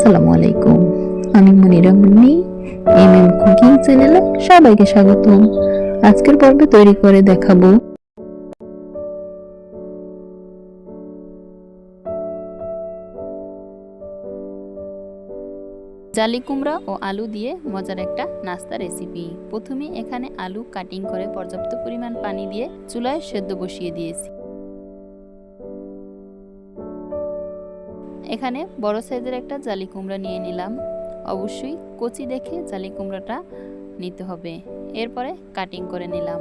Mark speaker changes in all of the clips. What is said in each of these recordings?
Speaker 1: আসসালামু আলাইকুম। আমি Monira Munni M M cooking চ্যানেলে সবাইকে স্বাগতম। আজকের পর্বে তৈরি করে দেখাবো জালি কুমড়া ও আলু দিয়ে মজার একটা নাস্তা রেসিপি প্রথমে এখানে আলু কাটিং করে পর্যাপ্ত পরিমাণ পানি দিয়ে চুলায় সেদ্ধ বসিয়ে দিয়েছি। এখানে বড় সাইজের একটা জালি কুমড়া নিয়ে নিলাম। অবশ্যই কচি দেখে জালি কুমড়াটা নিতে হবে। এরপরে কাটিং করে নিলাম।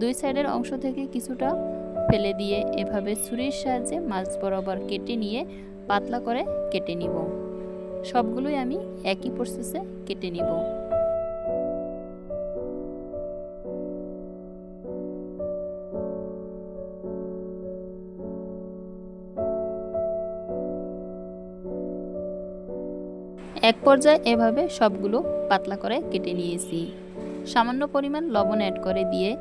Speaker 1: দুই সাইডের অংশ থেকে কিছুটা ফেলে দিয়ে এভাবে ছুরির সাহায্যে মাছ বরাবর কেটে নিয়ে পাতলা করে কেটে নিব। সবগুলোই আমি একই প্রসেসে কেটে নিব। এক পর্যায়ে এভাবে সবগুলো পাতলা করে কেটে নিয়েছি। সামান্য পরিমাণ লবণ অ্যাড করে দিয়ে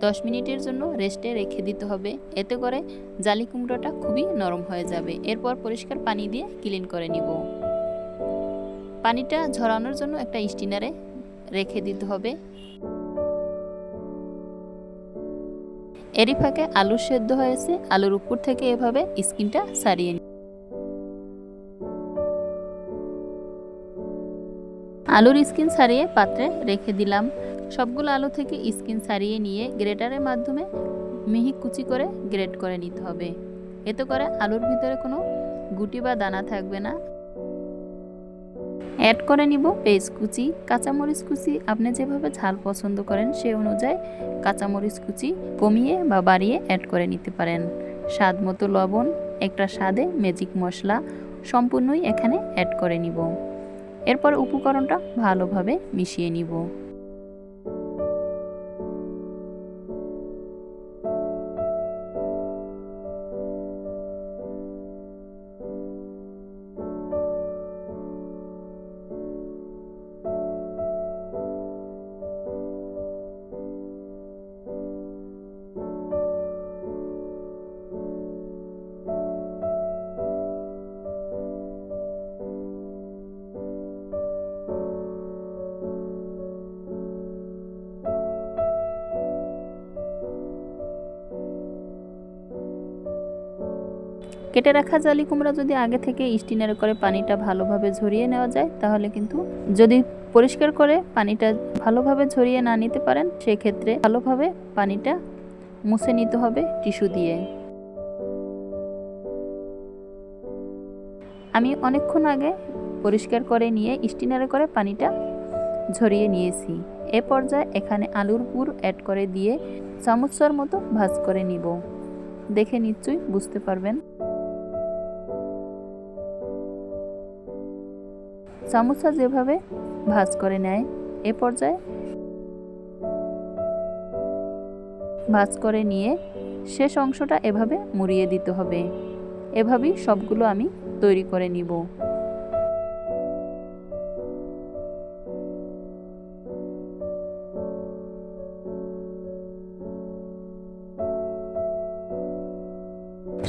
Speaker 1: দশ মিনিটের জন্য রেস্টে রেখে দিতে হবে। এতে করে জালি কুমড়োটা খুবই নরম হয়ে যাবে। এরপর পরিষ্কার পানি দিয়ে ক্লিন করে নিব। পানিটা ঝরানোর জন্য একটা স্টিনারে রেখে দিতে হবে। এরই ফাঁকে আলু সেদ্ধ হয়েছে। আলুর উপর থেকে এভাবে স্কিনটা সারিয়ে আলুর স্কিন ছাড়িয়ে পাত্রে রেখে দিলাম। সবগুলো আলু থেকে স্কিন ছাড়িয়ে নিয়ে গ্রেটারের মাধ্যমে মিহি কুচি করে গ্রেট করে নিতে হবে। এতে করে আলুর ভিতরে কোনো গুটি বা দানা থাকবে না। অ্যাড করে নিব পেঁয়াজ কুচি, কাঁচামরিচ কুচি। আপনি যেভাবে ঝাল পছন্দ করেন সে অনুযায়ী কাঁচামরিচ কুচি কমিয়ে বা বাড়িয়ে অ্যাড করে নিতে পারেন। স্বাদ মতো লবণ, একটা স্বাদে ম্যাজিক মশলা সম্পূর্ণই এখানে অ্যাড করে নিব। এরপর উপকরণটা ভালোভাবে মিশিয়ে নিব। কেটে রাখা জালি কুমড়া যদি আগে থেকে স্টিনারে করে পানিটা ভালোভাবে ঝরিয়ে নেওয়া যায়, তাহলে কিন্তু যদি পরিষ্কার করে পানিটা ভালোভাবে ঝরিয়ে না নিতে পারেন, সেক্ষেত্রে ভালোভাবে পানিটা মুছে নিতে হবে টিস্যু দিয়ে। আমি অনেকক্ষণ আগে পরিষ্কার করে নিয়ে স্টিনারে করে পানিটা ঝরিয়ে নিয়েছি। এ পর্যায়ে এখানে আলুর পুর অ্যাড করে দিয়ে চামচের মতো ভাজ করে নিব। দেখে নিশ্চয়ই বুঝতে পারবেন। চামচা যেভাবে ভাজ করে নেয়, এ পর্যায়ে ভাজ করে নিয়ে শেষ অংশটা এভাবে মুড়িয়ে দিতে হবে। এভাবেই সবগুলো আমি তৈরি করে নিব।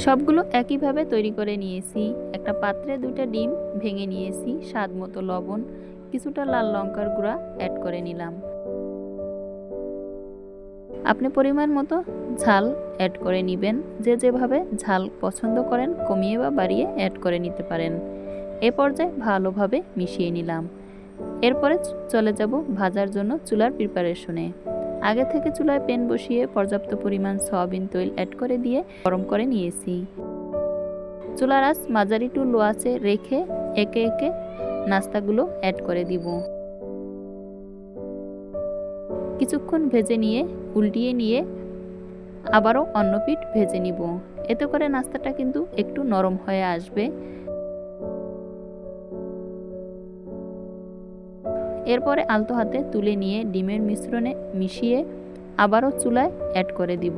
Speaker 1: সবগুলো একইভাবে তৈরি করে নিয়েছি। একটা পাত্রে দুটা ডিম ভেঙে নিয়েছি, স্বাদ মতো লবণ, কিছুটা লাল লঙ্কার গুঁড়া অ্যাড করে নিলাম। আপনি পরিমাণ মতো ঝাল অ্যাড করে নেবেন। যে যেভাবে ঝাল পছন্দ করেন কমিয়ে বা বাড়িয়ে অ্যাড করে নিতে পারেন। এ পর্যায়ে ভালোভাবে মিশিয়ে নিলাম। এরপরে চলে যাব ভাজার জন্য চুলার প্রিপারেশনে আগে থেকে চুলায় প্যান বসিয়ে পর্যাপ্ত পরিমাণ সয়াবিন তৈল অ্যাড করে দিয়ে গরম করে নিয়েছি। চুলার আঁচ মাঝারি টু লো আঁচে রেখে একে একে নাস্তাগুলো অ্যাড করে দিব। কিছুক্ষণ ভেজে নিয়ে, উল্টিয়ে নিয়ে আবারও অন্য পিঠ ভেজে নিব। এতে করে নাস্তাটা কিন্তু একটু নরম হয়ে আসবে। এরপরে আলতো হাতে তুলে নিয়ে ডিমের মিশ্রণে মিশিয়ে আবারও চুলায় অ্যাড করে দিব।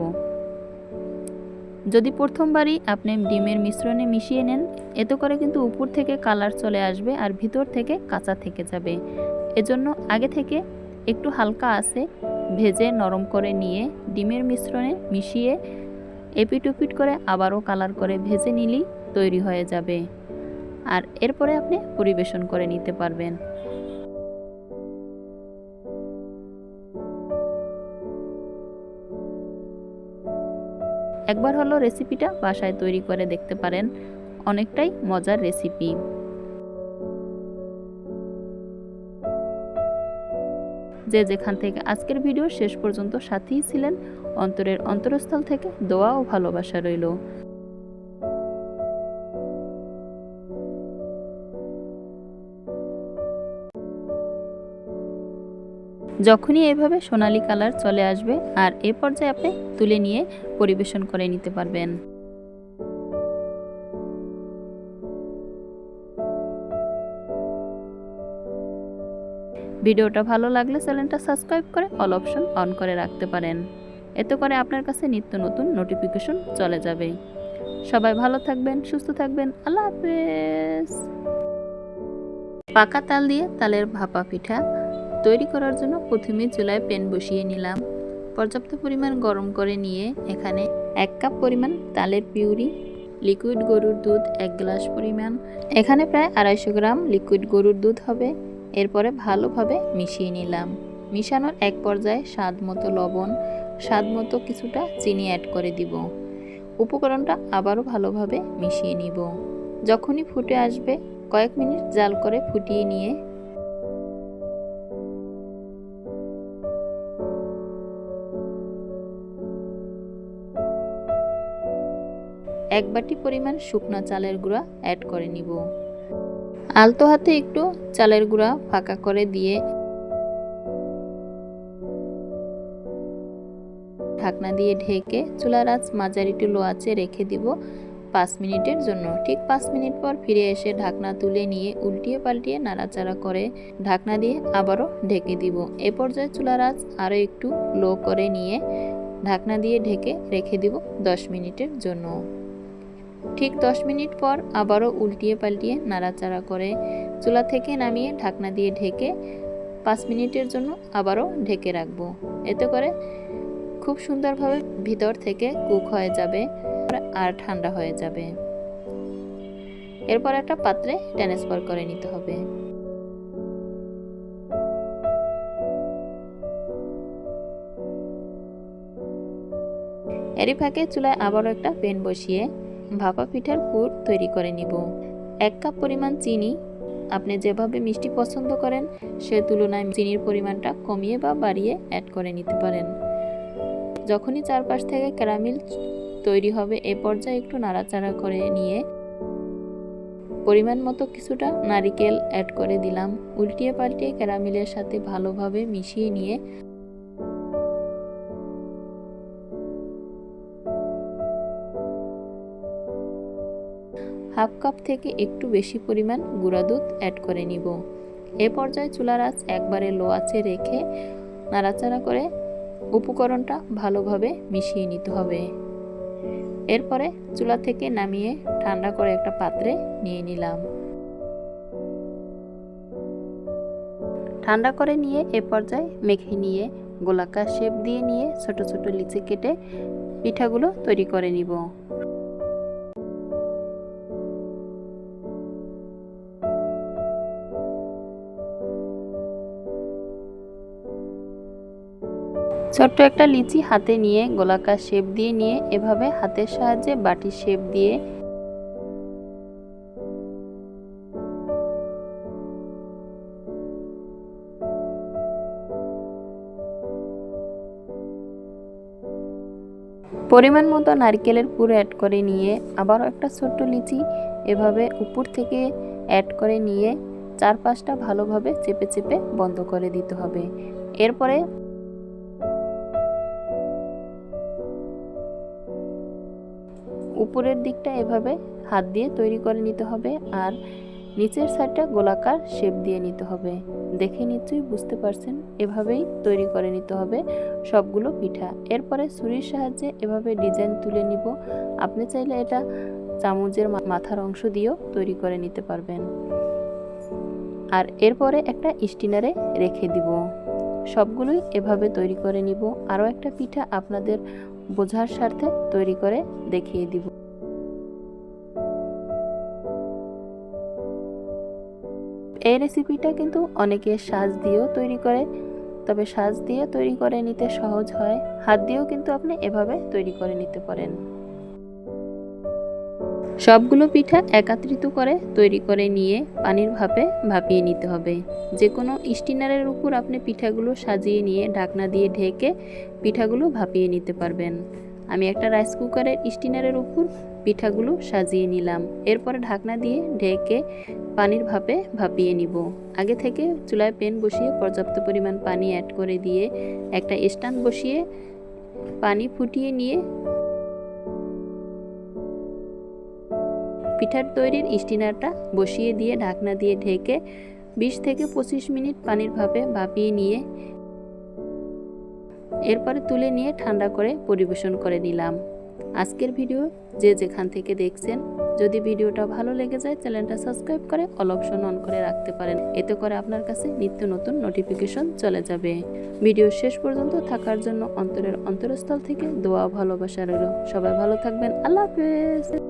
Speaker 1: যদি প্রথমবারই আপনি ডিমের মিশ্রণে মিশিয়ে নেন, এতে করে কিন্তু উপর থেকে কালার চলে আসবে আর ভিতর থেকে কাঁচা থেকে যাবে। এজন্য আগে থেকে একটু হালকা আছে, ভেজে নরম করে নিয়ে ডিমের মিশ্রণে মিশিয়ে এপিট ওপিট করে আবারও কালার করে ভেজে নিলেই তৈরি হয়ে যাবে। আর এরপরে আপনি পরিবেশন করে নিতে পারবেন। একবার হলো রেসিপিটা বাসায় তৈরি করে দেখতে পারেন। অনেকটাই মজার রেসিপি। যে যেখান থেকে আজকের ভিডিও শেষ পর্যন্ত সাথেই ছিলেন, অন্তরের অন্তরস্থল থেকে দোয়া ও ভালোবাসা রইল। যখনই এভাবে সোনালি কালার চলে আসবে, আর এ পর্যায়ে আপনি তুলে নিয়ে পরিবেশন করে নিতে পারবেন। ভিডিওটা ভালো লাগলে চ্যানেলটা সাবস্ক্রাইব করে অল অপশন অন করে রাখতে পারেন। এতে করে আপনার কাছে নিত্য নতুন নোটিফিকেশন চলে যাবে। সবাই ভালো থাকবেন, সুস্থ থাকবেন, আল্লাহ হাফেজ। পাকা তাল দিয়ে তালের ভাপা পিঠা তৈরি করার জন্য প্রথমে চুলায় প্যান বসিয়ে নিলাম। পর্যাপ্ত পরিমাণ গরম করে নিয়ে এখানে এক কাপ পরিমাণ তালের পিউরি, লিকুইড গরুর দুধ, এক গ্লাস পরিমাণ। এখানে প্রায় আড়াইশো গ্রাম লিকুইড গরুর দুধ হবে। এরপরে ভালোভাবে মিশিয়ে নিলাম। মিশানোর এক পর্যায়ে স্বাদ মতো লবণ, স্বাদ মতো কিছুটা চিনি অ্যাড করে দিব। উপকরণটা আবারও ভালোভাবে মিশিয়ে নিব। যখনই ফুটে আসবে, কয়েক মিনিট জাল করে ফুটিয়ে নিয়ে এক বাটি পরিমাণ শুকনো চালের গুঁড়া অ্যাড করে নিব। আলতো হাতে একটু চালের গুঁড়া ফাঁকা করে দিয়ে ঢাকনা দিয়ে ঢেকে চুলার আঁচ মাঝারি টু লো আঁচে রেখে দিব পাঁচ মিনিটের জন্য। ঠিক পাঁচ মিনিট পর ফিরে এসে ঢাকনা তুলে নিয়ে উল্টিয়ে পাল্টিয়ে নাড়াচাড়া করে ঢাকনা দিয়ে আবারও ঢেকে দিব। এ পর্যায়ে চুলার আঁচ আরও একটু লো করে নিয়ে ঢাকনা দিয়ে ঢেকে রেখে দিব দশ মিনিটের জন্য। ঠিক দশ মিনিট পর আবারও উল্টিয়ে পাল্টিয়ে নাড়াচাড়া করে চুলা থেকে নামিয়ে ঢাকনা দিয়ে ঢেকে পাঁচ মিনিটের জন্য আবারও ঢেকে রাখব। এতে করে খুব সুন্দরভাবে ভিতর থেকে কুক হয়ে যাবে আর ঠান্ডা হয়ে যাবে। এরপর একটা পাত্রে ট্রান্সফার করে নিতে হবে। এরই ফাঁকে চুলায় আবারও একটা পেন বসিয়ে ভাপা পিঠার পুর তৈরি করে নিব। এক কাপ পরিমাণ চিনি। আপনি যেভাবে মিষ্টি পছন্দ করেন, সে তুলনায় চিনির পরিমাণটা কমিয়ে বা বাড়িয়ে অ্যাড করে নিতে পারেন। যখনই চারপাশ থেকে ক্যারামিল তৈরি হবে, এ পর্যায়ে একটু নাড়াচাড়া করে নিয়ে পরিমাণ মতো কিছুটা নারিকেল অ্যাড করে দিলাম। উল্টিয়ে পাল্টিয়ে ক্যারামিলের সাথে ভালোভাবে মিশিয়ে নিয়ে হাফ কাপ থেকে একটু বেশি পরিমাণ গুঁড়া দুধ অ্যাড করে নিব। এ পর্যায়ে চুলার আঁচ একবারে লো আঁচে রেখে নাড়াচাড়া করে উপকরণটা ভালোভাবে মিশিয়ে নিতে হবে। এরপরে চুলা থেকে নামিয়ে ঠান্ডা করে একটা পাত্রে নিয়ে নিলাম। ঠান্ডা করে নিয়ে এ পর্যায়ে মেখে নিয়ে গোলাকার শেপ দিয়ে নিয়ে ছোট ছোট লিচি কেটে পিঠাগুলো তৈরি করে নিব। ছোট্ট একটা লিচি হাতে নিয়ে, গোলাকার শেপ দিয়ে নিয়ে, এভাবে হাতের সাহায্যে বাটির শেপ দিয়ে। পরিমাণ মতো নারকেলের পুর অ্যাড করে নিয়ে, আবারও একটা ছোট্ট লিচি এভাবে উপর থেকে অ্যাড করে নিয়ে চার পাঁচটা ভালোভাবে চেপে চেপে বন্ধ করে দিতে হবে। এরপরে উপরের দিকটা এভাবে হাত দিয়ে তৈরি করে নিতে হবে আর নিচের সাইডটা গোলাকার শেপ দিয়ে নিতে হবে। দেখে নিশ্চয়ই বুঝতে পারছেন, এভাবেই তৈরি করে নিতে হবে সবগুলো পিঠা। এরপরে ছুরির সাহায্যে এভাবে ডিজাইন তুলে নিব। আপনি চাইলে এটা চামচের মাথার অংশ দিয়েও তৈরি করে নিতে পারবেন। আর এরপরে একটা স্টিনারে রেখে দিব। সবগুলোই এভাবে তৈরি করে নিব। আরও একটা পিঠা আপনাদের বোঝার স্বার্থে তৈরি করে দেখিয়ে দিব। এই রেসিপিটা কিন্তু অনেকে সাজ দিয়েও তৈরি করে, তবে সাজ দিয়ে তৈরি করে নিতে সহজ হয়। হাত দিয়েও কিন্তু আপনি এভাবে তৈরি করে নিতে পারেন। সবগুলো পিঠা একাত্রিত করে তৈরি করে নিয়ে পানির ভাপে ভাপিয়ে নিতে হবে। যে কোনো স্টিনারের উপর আপনি পিঠাগুলো সাজিয়ে নিয়ে ঢাকনা দিয়ে ঢেকে পিঠাগুলো ভাপিয়ে নিতে পারবেন। আমি একটা রাইস কুকারের স্টিনারের উপর পিঠাগুলো সাজিয়ে নিলাম। এরপর ঢাকনা দিয়ে ঢেকে পানির ভাপে ভাপিয়ে নিব। আগে থেকে চুলায় পেন বসিয়ে পর্যাপ্ত পরিমাণ পানি অ্যাড করে দিয়ে একটা স্ট্যান্ড বসিয়ে পানি ফুটিয়ে নিয়ে পিঠার তৈরির স্টিনারটা বসিয়ে দিয়ে ঢাকনা দিয়ে ঢেকে বিশ থেকে পঁচিশ মিনিট পানির ভাপে ভাপিয়ে নিয়ে এরপরে তুলে নিয়ে ঠান্ডা করে পরিবেশন করে নিলাম। আজকের ভিডিও যে যেখান থেকে দেখছেন, যদি ভিডিওটা ভালো লেগে যায়, চ্যানেলটা সাবস্ক্রাইব করে অল অপশন অন করে রাখতে পারেন। এতে করে আপনার কাছে নিত্য নতুন নোটিফিকেশন চলে যাবে। ভিডিও শেষ পর্যন্ত থাকার জন্য অন্তরের অন্তরস্থল থেকে দোয়া ভালোবাসা রইল। সবাই ভালো থাকবেন। আল্লাহ হাফেজ।